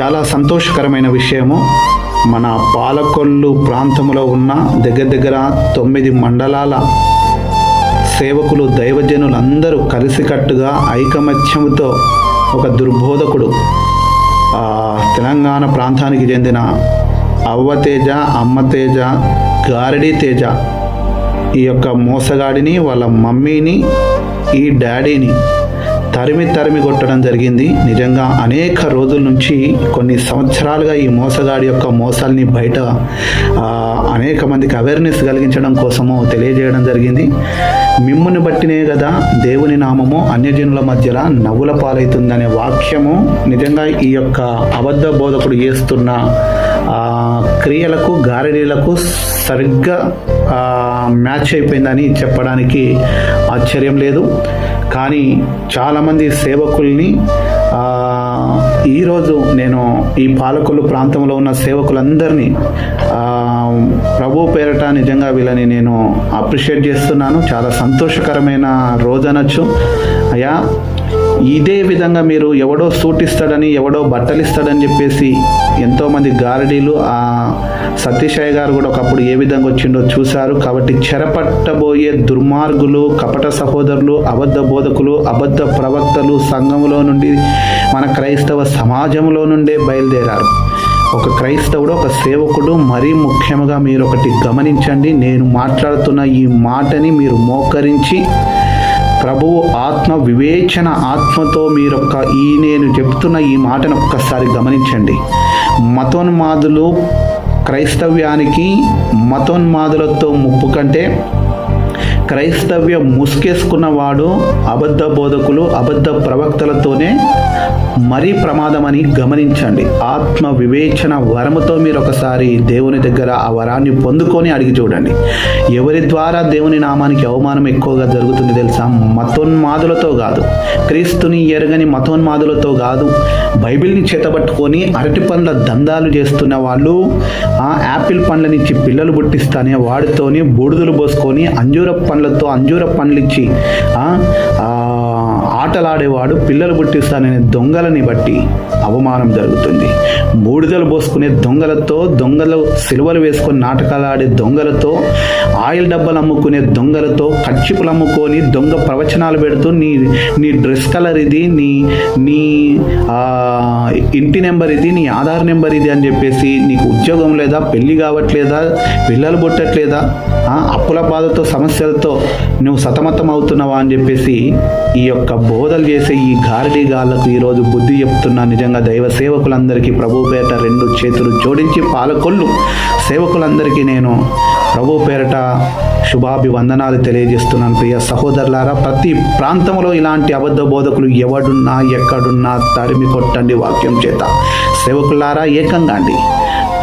చాలా సంతోషకరమైన విషయము. మన పాలకొల్లు ప్రాంతంలో ఉన్న దగ్గర దగ్గర తొమ్మిది మండలాల సేవకులు దైవజనులు అందరూ కలిసికట్టుగా ఐకమత్యముతో ఒక దుర్బోధకుడు తెలంగాణ ప్రాంతానికి చెందిన అవ్వతేజ అమ్మతేజ గారడి తేజ ఈ యొక్క మోసగాడిని వాళ్ళ మమ్మీని ఈ డాడీని తరిమి తరిమి కొట్టడం జరిగింది. నిజంగా అనేక రోజుల నుంచి కొన్ని సంవత్సరాలుగా ఈ మోసగాడి యొక్క మోసాల్ని బయట అనేక మందికి అవేర్నెస్ కలిగించడం కోసము తెలియజేయడం జరిగింది. మిమ్ముని బట్టినే కదా దేవుని నామము అన్యజనుల మధ్యలో నవ్వుల పాలవుతుందనే వాక్యము నిజంగా ఈ యొక్క అబద్ధ బోధకుడు చేస్తున్న క్రియలకు గారడీలకు సరిగ్గా మ్యాచ్ అయిపోయిందని చెప్పడానికి ఆశ్చర్యం లేదు. కానీ చాలామంది సేవకుల్ని ఈరోజు నేను ఈ పాలకులు ప్రాంతంలో ఉన్న సేవకులందరినీ ప్రభు పేరట నిజంగా వీళ్ళని నేను అప్రిషియేట్ చేస్తున్నాను. చాలా సంతోషకరమైన రోజు అనొచ్చు అయ్యా ఇదే విధంగా మీరు ఎవడో సూట్ ఇస్తాడని ఎవడో బట్టలు ఇస్తాడని చెప్పేసి ఎంతోమంది గారడీలు ఆ సతీషయ్య గారు కూడా ఒకప్పుడు ఏ విధంగా వచ్చిండో చూశారు. కాబట్టి చెరపట్టబోయే దుర్మార్గులు కపట సహోదరులు అబద్ధ బోధకులు అబద్ధ ప్రవక్తలు సంఘములో నుండి మన క్రైస్తవ సమాజంలో నుండే బయలుదేరారు. ఒక క్రైస్తవుడు ఒక సేవకుడు మరీ ముఖ్యంగా మీరు ఒకటి గమనించండి. నేను మాట్లాడుతున్న ఈ మాటని మీరు మోకరించి ప్రభువు ఆత్మ వివేచన ఆత్మతో మీరొక్క ఈ నేను చెప్తున్న ఈ మాటను ఒక్కసారి గమనించండి. మతోన్మాదులు క్రైస్తవ్యానికి మతోన్మాదులతో ముప్పు కంటే క్రైస్తవ్యం ముసుకేసుకున్నవాడు అబద్ధ బోధకులు అబద్ధ ప్రవక్తలతోనే మరీ ప్రమాదమని గమనించండి. ఆత్మ వివేచన వరముతో మీరు ఒకసారి దేవుని దగ్గర ఆ వరాన్ని పొందుకొని అడిగి చూడండి. ఎవరి ద్వారా దేవుని నామానికి అవమానం ఎక్కువగా జరుగుతుంది తెలుసా? మతోన్మాదులతో కాదు. క్రీస్తుని ఎరగని మతోన్మాదులతో కాదు. బైబిల్ని చేతబట్టుకొని అరటి పనుల దందాలు చేస్తున్న వాళ్ళు ఆ యాపిల్ పండ్లనిచ్చి పిల్లలు పుట్టిస్తానే వాడితోని బూడిదలు పోసుకొని అంజూర పండ్లతో అంజూర పండ్లు ఇచ్చి ఆ, ఆటలాడేవాడు పిల్లలు పుట్టిస్తాననే దొంగలని బట్టి అవమానం జరుగుతుంది. బూడిదలు పోసుకునే దొంగలతో దొంగలు సిలువలు వేసుకొని నాటకాలు ఆడే దొంగలతో ఆయిల్ డబ్బాలు అమ్ముకునే దొంగలతో కచ్చిపులు అమ్ముకొని దొంగ ప్రవచనాలు పెడుతూ నీ నీ డ్రెస్ కలర్ ఇది నీ నీ ఇంటి నెంబర్ ఇది నీ ఆధార్ నెంబర్ ఇది అని చెప్పేసి నీకు ఉద్యోగం లేదా పెళ్ళి కావట్లేదా పిల్లలు పుట్టట్లేదా? అప్పుల బాధతో సమస్యలతో నువ్వు సతమతం అవుతున్నావా అని చెప్పేసి ఈ యొక్క బోధలు చేసే ఈ గారడీ గాళ్ళకు ఈరోజు బుద్ధి చెప్తున్న. నిజంగా దైవ సేవకులందరికీ ప్రభు పేట రెండు చేతులు జోడించి పాలకొల్లు. సేవకులందరికీ నేను ప్రభు పేరట శుభాభివందనాలు తెలియజేస్తున్నాను. ప్రియ సహోదరులారా ప్రతి ప్రాంతంలో ఇలాంటి అబద్ధ బోధకులు ఎవడున్నా ఎక్కడున్నా తరిమి కొట్టండి వాక్యం చేత. సేవకులారా ఏకంగా అండి.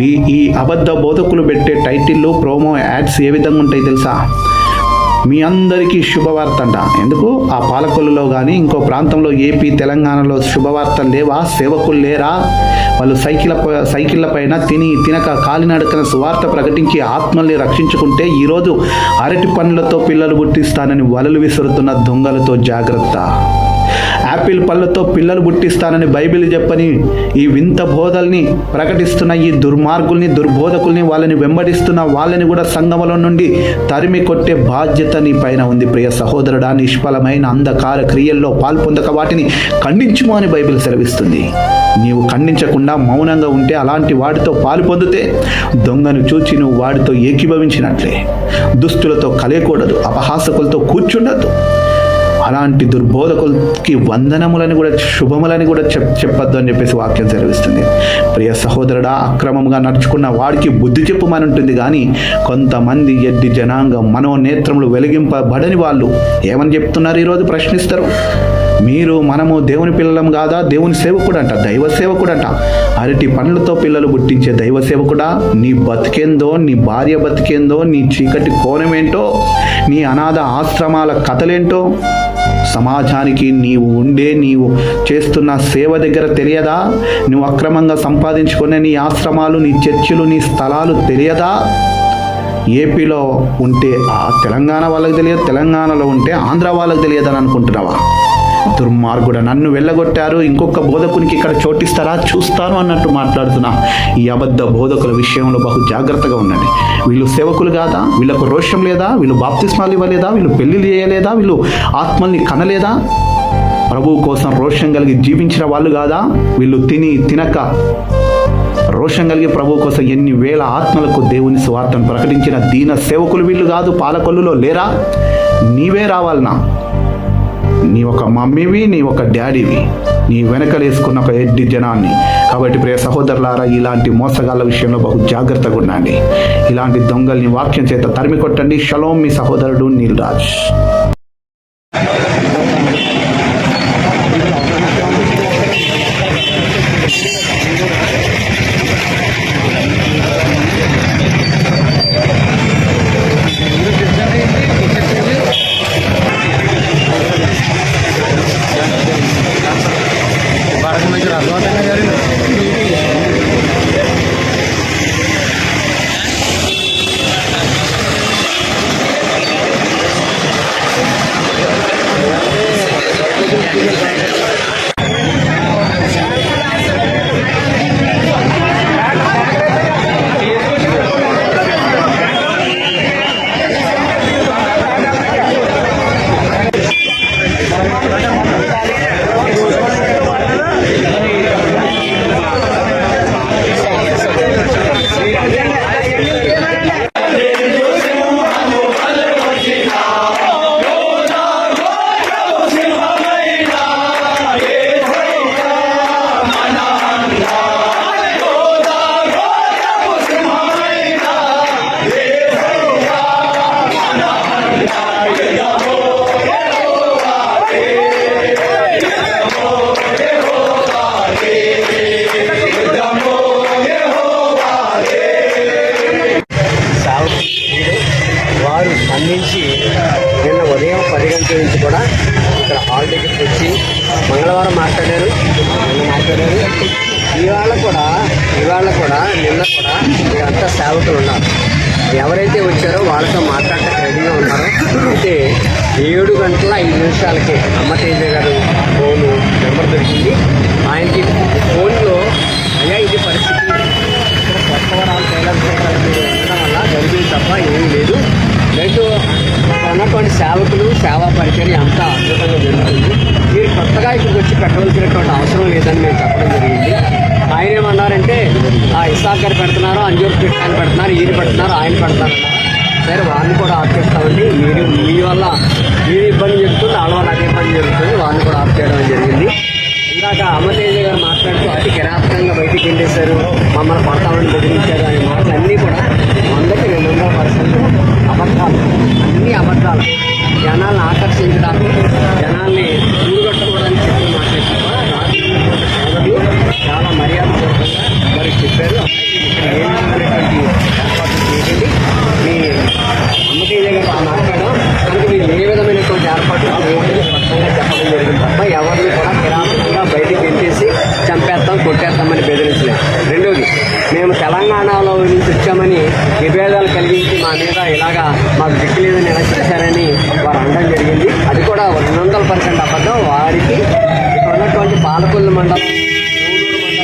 ఈ అబద్ధ బోధకులు పెట్టే టైటిల్లు ప్రోమో యాడ్స్ ఏ విధంగా ఉంటాయి తెలుసా? మీ అందరికీ శుభవార్త అంట ఎందుకు? ఆ పాలకొల్లులో కానీ ఇంకో ప్రాంతంలో ఏపీ తెలంగాణలో శుభవార్తలు లేవా? సేవకులు లేరా? వాళ్ళు సైకిల్ సైకిళ్ళ పైన తిని తినక కాలినడకన సువార్త ప్రకటించి ఆత్మల్ని రక్షించుకుంటే ఈరోజు అరటి పండ్లతో పిల్లలు పుట్టిస్తానని వలలు విసురుతున్న దొంగలతో జాగ్రత్త. యాపిల్ పళ్ళతో పిల్లలు పుట్టిస్తానని బైబిల్ చెప్పని ఈ వింత బోధల్ని ప్రకటిస్తున్న ఈ దుర్మార్గుల్ని దుర్బోధకుల్ని వాళ్ళని వెంబడిస్తున్న వాళ్ళని కూడా సంగమలో నుండి తరిమి కొట్టే బాధ్యత నీ పైన ఉంది ప్రియ సహోదరుడా. నిష్ఫలమైన అంధకార క్రియల్లో పాల్పొందక వాటిని ఖండించుము అని బైబిల్ సెలవిస్తుంది. నీవు ఖండించకుండా మౌనంగా ఉంటే అలాంటి వాటితో పాలు పొందితే దొంగను చూచి నువ్వు వాడితో ఏకీభవించినట్లే. దుస్తులతో కలయకూడదు అపహాసకులతో కూర్చుండద్దు. అలాంటి దుర్బోధకులకి వందనములని కూడా శుభములని కూడా చెప్ చెప్పొద్దు అని చెప్పేసి వాక్యం సెలవిస్తుంది. ప్రియ సహోదరుడా అక్రమంగా నడుచుకున్న వాడికి బుద్ధి చెప్పుమని ఉంటుంది కానీ కొంతమంది ఎడ్డి జనాంగం మనోనేత్రములు వెలిగింపబడని వాళ్ళు ఏమని చెప్తున్నారు ఈరోజు ప్రశ్నిస్తారు? మీరు మనము దేవుని పిల్లలం కాదా? దేవుని సేవకుడు అంట దైవ సేవకుడు అంట అరటి పండ్లతో పిల్లలు పుట్టించే దైవ సేవకుడా? నీ బతికేందో నీ భార్య బతికేందో నీ చీకటి కోణమేంటో నీ అనాథ ఆశ్రమాల కథలేంటో? సమాజానికి నీవు ఉండే నీవు చేస్తున్న సేవ దగ్గర తెలియదా? నువ్వు అక్రమంగా సంపాదించుకునే నీ ఆశ్రమాలు నీ చర్చిలు నీ స్థలాలు తెలియదా? ఏపీలో ఉంటే ఆ తెలంగాణ వాళ్ళకి తెలియదు తెలంగాణలో ఉంటే ఆంధ్ర వాళ్ళకి తెలియదని అనుకుంటున్నావా? దుర్మార్గుడ నన్ను వెళ్ళగొట్టారు. ఇంకొక బోధకునికి ఇక్కడ చోటిస్తారా? చూస్తాను అన్నట్టు మాట్లాడుతున్నా ఈ అబద్ధ బోధకుల విషయంలో బహు జాగ్రత్తగా ఉండండి. వీళ్ళు సేవకులు కాదా? వీళ్ళకు రోషం లేదా? వీళ్ళు బాప్తిస్మాలు ఇవ్వలేదా? వీళ్ళు పెళ్ళిలు చేయలేదా? వీళ్ళు ఆత్మల్ని కనలేదా? ప్రభువు కోసం రోషం కలిగి జీవించిన వాళ్ళు కాదా? వీళ్ళు తిని తినక రోషం కలిగి ప్రభు కోసం ఎన్ని వేల ఆత్మలకు దేవుని స్వార్థను ప్రకటించిన దీన సేవకులు వీళ్ళు కాదు? పాలకొల్లులో లేరా? నీవే రావాలనా? నీ ఒక మమ్మీవి నీ ఒక డాడీవి. నీ వెనకలేసుకున్న ఒక ఎడ్డి జనాన్ని. కాబట్టి ప్రియ సహోదరులారా ఇలాంటి మోసగాళ్ళ విషయంలో బహు జాగ్రత్తగా ఉండండి. ఇలాంటి దొంగల్ని వాక్యం చేత తరిమి కొట్టండి షలోం మీ సహోదరుడు నీల్ రాజ్. సాగుతూ ఇవాళ కూడా నిన్న కూడా మీరంతా సేవకులు ఉన్నారు. ఎవరైతే వచ్చారో వాళ్ళతో మాట్లాడటం రెడీగా ఉన్నారో అయితే ఏడు గంటల ఐదు నిమిషాలకి అమ్మ తేజ గారు ఫోను నెంబర్ దొరికింది. ఆయనకి ఫోన్లో అయ్యా ఇది పరిస్థితి. ఇక్కడ కొత్త వరాలు టైలర్ మీరు వల్ల జరిగింది తప్ప ఏమీ లేదు. లేదు ఉన్నటువంటి సేవకులు సేవా పరిచయం అంతా అద్భుతంగా జరుగుతుంది. మీరు కొత్తగా ఇక్కడికి వచ్చి పెట్టవలసినటువంటి అవసరం లేదని మేము చెప్పడం జరిగింది. ఆయన ఏమన్నారంటే ఆ ఇసాక్ గారు పెడుతున్నారు అంజూర్ ఆయన పెడుతున్నారు ఈయన పెడుతున్నారు ఆయన పెడతారు సరే వాళ్ళని కూడా ఆఫ్ చేస్తామండి. మీరు మీ వల్ల మీరు ఇబ్బంది జరుగుతుంది వాళ్ళ వల్ల అదే ఇబ్బంది జరుగుతుంది వాళ్ళని కూడా ఆఫ్ చేయడం జరిగింది. ఇందాక అమర్తేజ గారు మాట్లాడుతూ అతి కిరాతకంగా బయటికి వెళ్ళేశారు మమ్మల్ని పడతామని బెదిరించారు అనే మాటలు అన్నీ కూడా వందకి రెండు వందల పర్సెంట్ అబద్ధాలు అన్ని అబద్ధాలు. జనాలను ఆకర్షించడానికి జనాల్ని చూడగొట్టకూడదని చెప్పి మాట్లాడుతూ చాలా మర్యాద పూర్వకంగా వారికి చెప్పారు ఇక్కడ ఏం చేయండి మీ అమ్మతేజ గారు మాట్లాడడం కనుక మీరు ఏ విధమైనటువంటి ఏర్పాటు చేయండి స్పష్టంగా చెప్పడం జరిగింది తప్ప ఎవరిని కూడా కిరాతకంగా బయటికి వెళ్ళేసి చంపేస్తాం కొట్టేస్తామని బెదిరించలేదు రెండోది మేము తెలంగాణలో నుంచి వచ్చామని విభేదాలు కలిగించి మా మీద ఇలాగా మాకు దిక్కు లేదని ఎలా చేశారని వారు అనడం జరిగింది అది కూడా రెండు వందల పర్సెంట్ అబద్ధం వారికి ఇక్కడ ఉన్నటువంటి పాలకొల్లు మండలం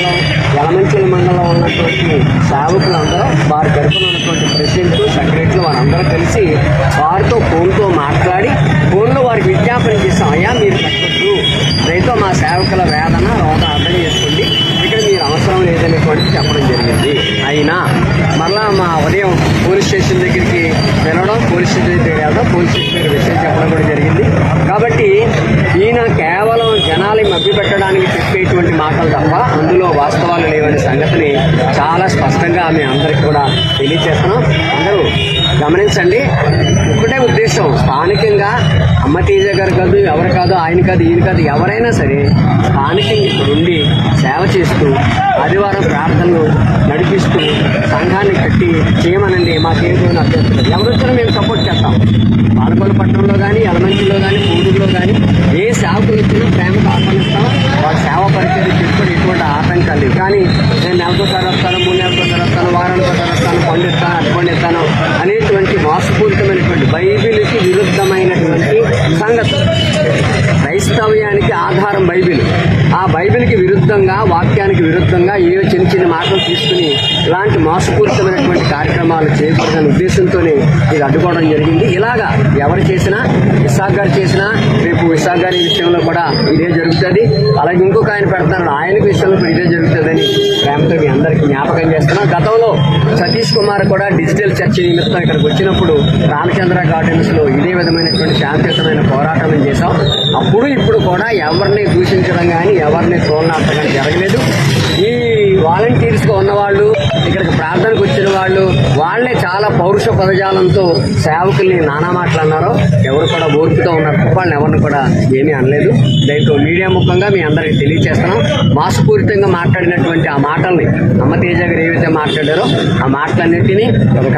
మండలం యలమంచిల మండలం ఉన్నటువంటి సేవకులందరూ వారి తరఫున ఉన్నటువంటి ప్రెసిడెంట్ సెక్రటరీలు వారందరూ కలిసి వారితో ఫోన్తో మాట్లాడి ఫోన్లో వారికి విజ్ఞాపన చేసాం అయ్యా మీరు పెట్టద్దు రైతు మా సేవకుల వేదన రోత అర్థం చేసుకోండి ఇక్కడ మీరు అవసరం చెప్పడం జరిగింది. అయినా మరలా మా ఉదయం పోలీస్ స్టేషన్ దగ్గరికి వెళ్ళడం పోలీస్ స్టేషన్ దగ్గర వెళ్ళడం పోలీస్ స్టేషన్ దగ్గర విషయం చెప్పడం కూడా జరిగింది. కాబట్టి ఈయన కేవలం జనాల్ని మభ్య పెట్టడానికి చెప్పేటువంటి మాటలు తప్ప అందులో వాస్తవాలు లేవనే సంగతిని చాలా స్పష్టంగా మేము అందరికీ కూడా తెలియజేస్తున్నాం అందరూ గమనించండి. ఒకటే ఉద్దేశం స్థానికంగా అమ్మ తేజ గారు కాదు ఎవరు కాదు ఆయన కాదు ఈయన కాదు ఎవరైనా సరే స్థానికంగా ఇక్కడ ఉండి సేవ చేస్తూ ఆదివారం ప్రార్థనలు నడిపిస్తూ సంఘాన్ని కట్టి చేయమనండి. మాకేం అభ్యర్థులు. ఎవరొచ్చినా మేము సపోర్ట్ చేస్తాం. పాలకొల్లు పట్టణంలో కానీ ఎలమంచిలో కానీ పూడూరులో కానీ ఏ సేవకు వచ్చినా ప్రేమకు ఆహ్వానిస్తాం. వాళ్ళ సేవ పరిచయం చేసుకొని ఎటువంటి ఆటంకాలు కానీ నేను నెలతో మోసపూరితమైనటువంటి బైబిల్కి బైబిల్కి విరుద్ధంగా వాక్యానికి విరుద్ధంగా ఏ చిన్న చిన్న మాటలు తీసుకుని ఇలాంటి మోసపూరితమైనటువంటి కార్యక్రమాలు చేయకూడదనే ఉద్దేశంతోనే ఇది అడ్డుకోవడం జరిగింది. ఇలాగా ఎవరు చేసినా విశాఖ గారు చేసినా రేపు విశాఖ గారి విషయంలో కూడా ఇదే జరుగుతుంది. అలాగే ఇంకొక ఆయన పెడతాను ఆయన విషయంలో కూడా ఇదే జరుగుతుందని ప్రేమతో మీ అందరికీ జ్ఞాపకం చేస్తున్నాం. గతంలో సతీష్ కుమార్ కూడా డిజిటల్ చర్చ నిమిత్తం ఇక్కడికి వచ్చినప్పుడు రామచంద్ర గార్డెన్స్లో ఇదే విధమైనటువంటి శాంతియుతమైన పోరాటం చేశాం. అప్పుడు ఇప్పుడు కూడా ఎవరిని దూషించడం కానీ ఎవరిని తోలనాడటం కానీ జరగలేదు ఈ వాలంటీర్స్గా ఉన్నవాళ్ళు ఇక్కడికి ప్రార్థనకు వచ్చిన వాళ్ళు వాళ్ళే చాలా పౌరుష పదజాలంతో సేవకుల్ని నానా మాటలు అన్నారో. ఎవరు కూడా ఓర్పుతో ఉన్నారు తప్ప వాళ్ళని ఎవరిని కూడా ఏమీ అనలేదు. దీంతో మీడియా ముఖంగా మీ అందరికి తెలియజేస్తున్నాం మాసపూరితంగా మాట్లాడినటువంటి ఆ మాటల్ని అమ్మ తేజ గారు ఏవైతే మాట్లాడారో ఆ మాటలన్నింటినీ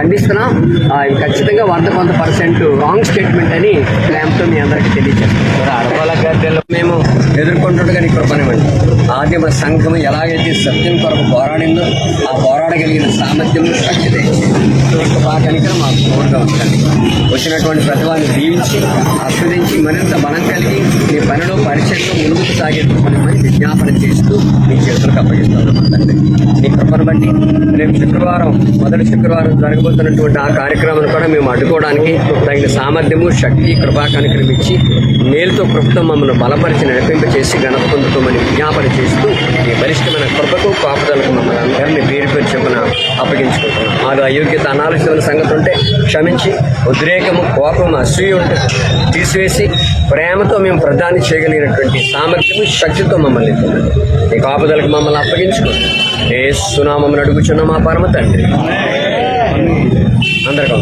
ఖండిస్తున్నాం. ఇవి ఖచ్చితంగా వంద వంద పర్సెంట్ రాంగ్ స్టేట్మెంట్ అని ప్లాన్తో మీ అందరికి తెలియజేస్తున్నాం అడపాల మేము ఎదుర్కొంటుండగా ఇక్కడ పనివ్వండి. ఆదిమ సంఘం ఎలాగైతే సత్యం కొరకు పోరాడిందో ఆ పోరాడగలిగిన సామర్థ్యం శక్తి తెచ్చి మాకు తోడుగా ఉంచండి. వచ్చినటువంటి ప్రతి దీవించి ఆస్వాదించి మరింత బలం కలిగి మీ పనిలో పరిచయంలో ముందుకు సాగే విజ్ఞాపన చేస్తూ మీ చేతులకు అప్పగిస్తాను మీ కృపను బట్టి రేపు శుక్రవారం మొదటి శుక్రవారం జరగబోతున్నటువంటి ఆ కార్యక్రమాన్ని కూడా మేము అడ్డుకోవడానికి తగిన సామర్థ్యము శక్తి కృపా కనికరం మేలుతో కృప్తం మమ్మల్ని బలపరిచి నడిపింప చేసి ఘనత పొందుతామని విజ్ఞాపన చేస్తూ ఈ బలిష్టమైన కృపకు కాపుదలకు మమ్మల్ని అందరినీ పేరు పేరు చెప్పున అప్పగించుకుంటున్నాం మాకు అయోగ్యత అనాలోచితమైన సంగతి ఉంటే క్షమించి ఉద్రేకము కోపము అసూయ ఉంటే తీసివేసి ప్రేమతో మేము ప్రదానం చేయగలిగినటువంటి సామర్థ్యము శక్తితో మమ్మల్ని ఈ కాపుదలకు మమ్మల్ని అప్పగించుకోండి ఏ సునామం అడుగుచున్న మా పరమ తండ్రి. అందరికీ